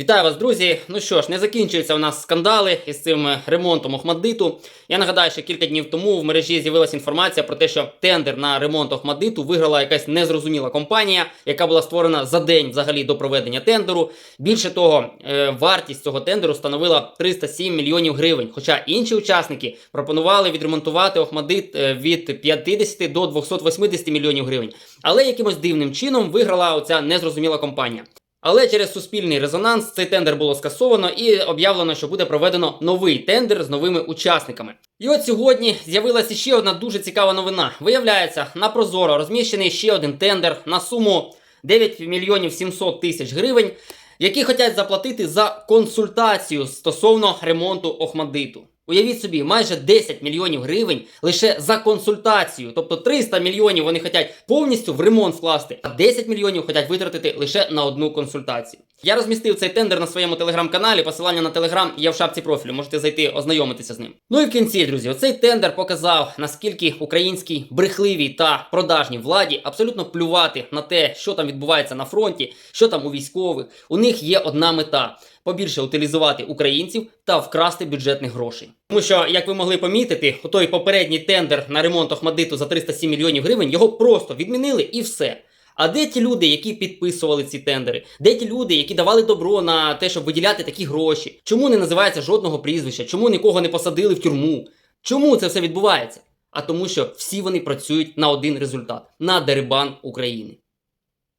Вітаю вас, друзі. Ну що ж, не закінчуються у нас скандали із цим ремонтом Охмаддиту. Я нагадаю, що кілька днів тому в мережі з'явилася інформація про те, що тендер на ремонт Охмаддиту виграла якась незрозуміла компанія, яка була створена за день взагалі до проведення тендеру. Більше того, е, вартість цього тендеру становила 307 мільйонів гривень. Хоча інші учасники пропонували відремонтувати Охмаддит е, від 50 до 280 мільйонів гривень. Але якимось дивним чином виграла оця незрозуміла компанія. Але через суспільний резонанс цей тендер було скасовано і об'явлено, що буде проведено новий тендер з новими учасниками. І от сьогодні з'явилася ще одна дуже цікава новина. Виявляється, на Прозоро розміщений ще один тендер на суму 9 мільйонів 700 тисяч гривень, які хочуть заплатити за консультацію стосовно ремонту Охмадиту. Уявіть собі, майже 10 мільйонів гривень лише за консультацію. Тобто 300 мільйонів вони хочуть повністю в ремонт вкласти, а 10 мільйонів хочуть витратити лише на одну консультацію. Я розмістив цей тендер на своєму телеграм-каналі. Посилання на телеграм є в шапці профілю. Можете зайти ознайомитися з ним. Ну і в кінці, друзі, оцей тендер показав, наскільки українській брехливій та продажній владі абсолютно плювати на те, що там відбувається на фронті, що там у військових. У них є одна мета. Побільше утилізувати українців та вкрасти бюджетних грошей. Тому що, як ви могли помітити, той попередній тендер на ремонт Охмадиту за 307 мільйонів гривень його просто відмінили і все. А де ті люди, які підписували ці тендери? Де ті люди, які давали добро на те, щоб виділяти такі гроші? Чому не називається жодного прізвища? Чому нікого не посадили в тюрму? Чому це все відбувається? А тому, що всі вони працюють на один результат на дерибан України.